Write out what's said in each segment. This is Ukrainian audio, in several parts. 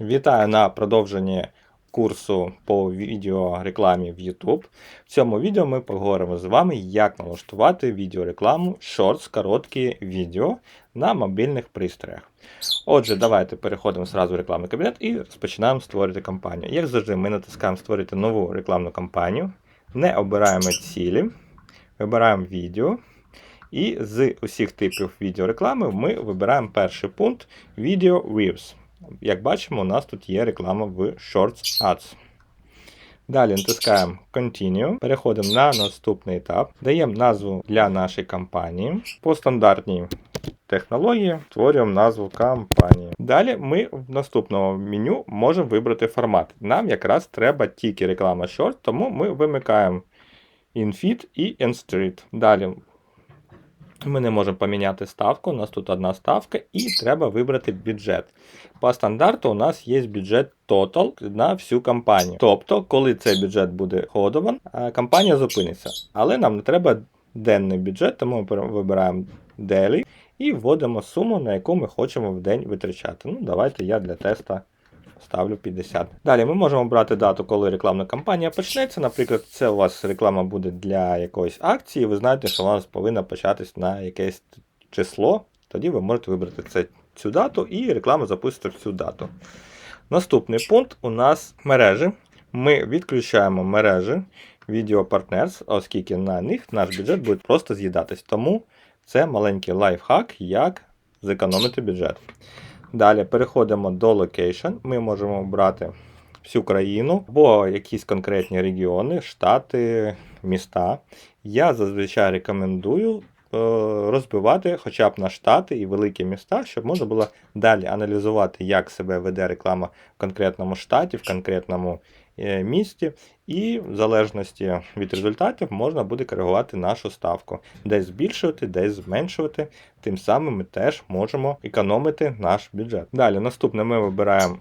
Вітаю на продовженні курсу по відеорекламі в YouTube. В цьому відео ми поговоримо з вами, як налаштувати відеорекламу Shorts, короткі відео на мобільних пристроях. Отже, давайте переходимо зразу в рекламний кабінет і розпочинаємо створити кампанію. Як завжди, ми натискаємо створити нову рекламну кампанію, не обираємо цілі, вибираємо відео. І з усіх типів відеореклами ми вибираємо перший пункт Video Views. Як бачимо, у нас тут є реклама в Shorts Ads. Далі натискаємо Continue, переходимо на наступний етап, даємо назву для нашої кампанії. По стандартній технології створюємо назву кампанії. Далі ми в наступному меню можемо вибрати формат. Нам якраз треба тільки реклама Short, тому ми вимикаємо InFeed і InStreet. Далі ми не можемо поміняти ставку, у нас тут одна ставка, і треба вибрати бюджет. По стандарту у нас є бюджет Total на всю кампанію. Тобто, коли цей бюджет буде ходован, кампанія зупиниться. Але нам не треба денний бюджет, тому ми вибираємо Daily і вводимо суму, на яку ми хочемо в день витрачати. Ну, Давайте я для теста ставлю 50. Далі ми можемо обрати дату, коли рекламна кампанія почнеться. Наприклад, це у вас реклама буде для якоїсь акції, ви знаєте, що вона повинна початись на якесь число. Тоді ви можете вибрати це, цю дату і реклама запуститься в цю дату. Наступний пункт у нас мережі. Ми відключаємо мережі Partners, оскільки на них наш бюджет буде просто з'їдатись. Тому це маленький лайфхак, як зекономити бюджет. Далі переходимо до Location. Ми можемо обрати всю країну або якісь конкретні регіони, штати, міста. Я зазвичай рекомендую е, розбивати хоча б на штати і великі міста, щоб можна було далі аналізувати, як себе веде реклама в конкретному штаті, в конкретному е, місті, і в залежності від результатів можна буде коригувати нашу ставку, десь збільшувати, десь зменшувати. Тим самим ми теж можемо економити наш бюджет. Далі, наступне ми вибираємо.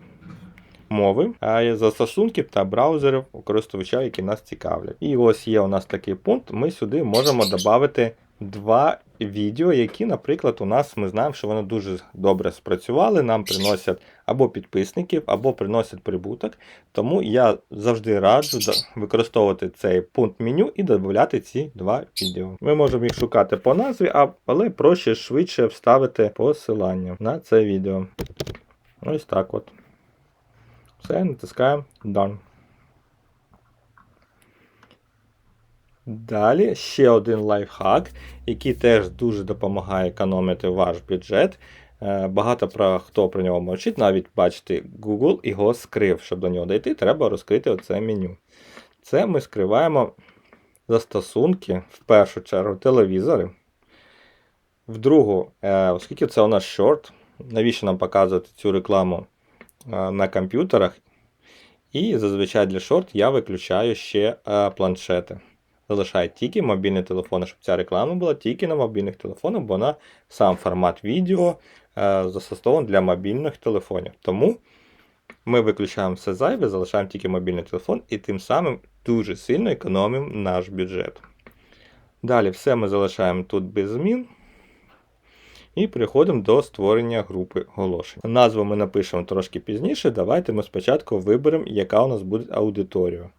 Мови, застосунків та браузерів користувача, які нас цікавлять. І ось є у нас такий пункт. Ми сюди можемо додати два відео, які, наприклад, у нас ми знаємо, що вони дуже добре спрацювали, нам приносять або підписників, або приносять прибуток. Тому я завжди раджу використовувати цей пункт меню і додати ці два відео. Ми можемо їх шукати по назві, але проще швидше вставити посилання на це відео. Ось так от. Все, натискаємо Done. Далі ще один лайфхак, який теж дуже допомагає економити ваш бюджет. Е, багато про хто про нього мовчить, навіть бачите, Google його скрив. Щоб до нього дійти, треба розкрити оце меню. Це ми скриваємо застосунки, в першу чергу, телевізори. В другу, е, оскільки це у нас шорт, навіщо нам показувати цю рекламу е, на комп'ютерах? І зазвичай для шорт я виключаю ще планшети залишає тільки мобільні телефони, щоб ця реклама була тільки на мобільних телефонах, бо вона сам формат відео е, застосований для мобільних телефонів. Тому ми виключаємо все зайве, залишаємо тільки мобільний телефон і тим самим дуже сильно економимо наш бюджет. Далі все ми залишаємо тут без змін. І переходимо до створення групи оголошень. Назву ми напишемо трошки пізніше. Давайте ми спочатку виберемо, яка у нас буде аудиторія.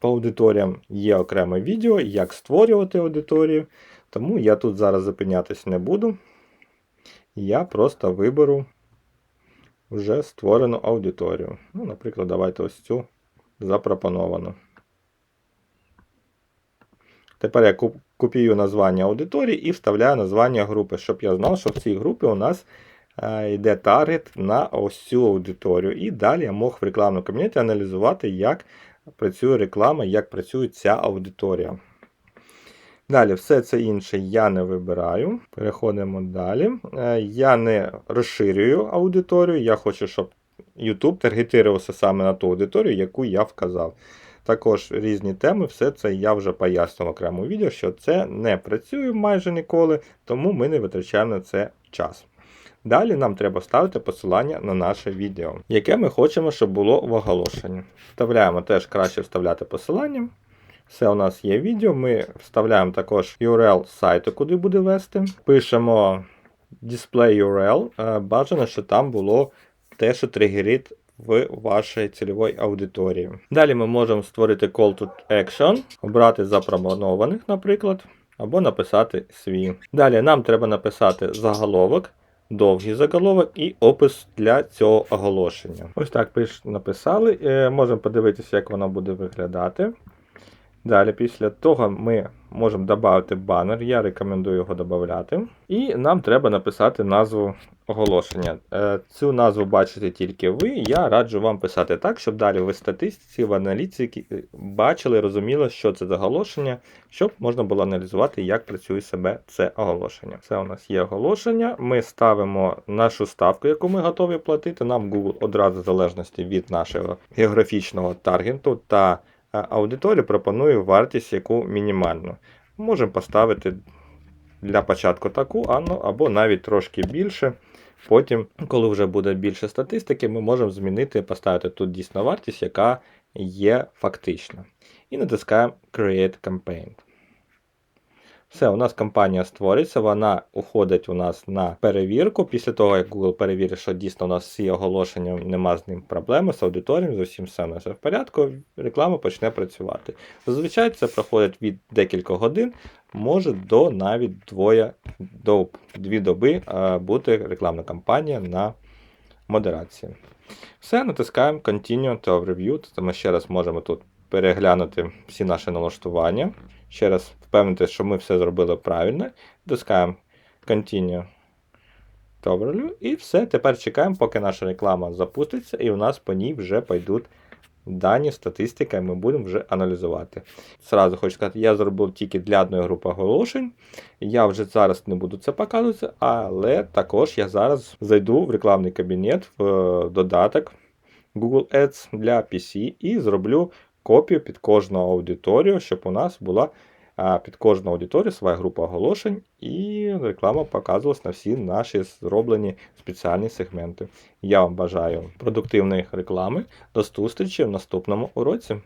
По аудиторіям є окреме відео, як створювати аудиторію. Тому я тут зараз зупинятися не буду. Я просто виберу вже створену аудиторію. Ну, Наприклад, давайте ось цю запропоновану. Тепер я копію названня аудиторії і вставляю названня групи, щоб я знав, що в цій групі у нас е, йде таргет на ось цю аудиторію. І далі я мог в рекламному кабінеті аналізувати, як працює реклама, як працює ця аудиторія. Далі, все це інше я не вибираю. Переходимо далі. Е, я не розширюю аудиторію. Я хочу, щоб YouTube таргетувався саме на ту аудиторію, яку я вказав. Також різні теми, все це я вже пояснив в окремому відео, що це не працює майже ніколи, тому ми не витрачаємо на це час. Далі нам треба вставити посилання на наше відео, яке ми хочемо, щоб було в оголошенні. Вставляємо теж краще вставляти посилання. Все у нас є відео. Ми вставляємо також URL сайту, куди буде вести. Пишемо display URL. Е, бажано, що там було те, що тригерить в вашій цільовій аудиторії. Далі ми можемо створити call to action, обрати запропонованих, наприклад, або написати свій. Далі нам треба написати заголовок, довгий заголовок і опис для цього оголошення. Ось так написали. Е, можемо подивитися, як воно буде виглядати. Далі, після того, ми можемо додати банер. Я рекомендую його додати. І нам треба написати назву оголошення. Е, Цю назву бачите тільки ви. Я раджу вам писати так, щоб далі ви статистиці, в аналітиці бачили, розуміли, що це за оголошення, щоб можна було аналізувати, як працює себе це оголошення. Це у нас є оголошення. Ми ставимо нашу ставку, яку ми готові платити. Нам Google одразу в залежності від нашого географічного таргету та а пропоную вартість яку мінімальну. Можемо поставити для початку таку, ну, або навіть трошки більше. Потім, коли вже буде більше статистики, ми можемо змінити, поставити тут дійсно вартість, яка є фактична. І натискаємо Create Campaign. Все, у нас кампанія створюється, вона уходить у нас на перевірку. Після того, як Google перевірить, що дійсно у нас всі оголошення, нема з ним проблеми, з аудиторією, з усім все нас в порядку, реклама почне працювати. Зазвичай це проходить від декілька годин, може до навіть двоє, до дві доби а, бути рекламна кампанія на модерації. Все, натискаємо Continue to Review, тобто ми ще раз можемо тут переглянути всі наші налаштування. Ще раз впевнити, що ми все зробили правильно. Натискаємо Continue to і все. Тепер чекаємо, поки наша реклама запуститься, і у нас по ній вже пойдуть дані, статистика, і ми будемо вже аналізувати. Сразу хочу сказати, я зробив тільки для одної групи оголошень. Я вже зараз не буду це показувати, але також я зараз зайду в рекламний кабінет в е, додаток Google Ads для PC і зроблю копію під кожну аудиторію, щоб у нас була під кожну аудиторію своя група оголошень, і реклама показувалась на всі наші зроблені спеціальні сегменти. Я вам бажаю продуктивної реклами. До зустрічі в наступному уроці.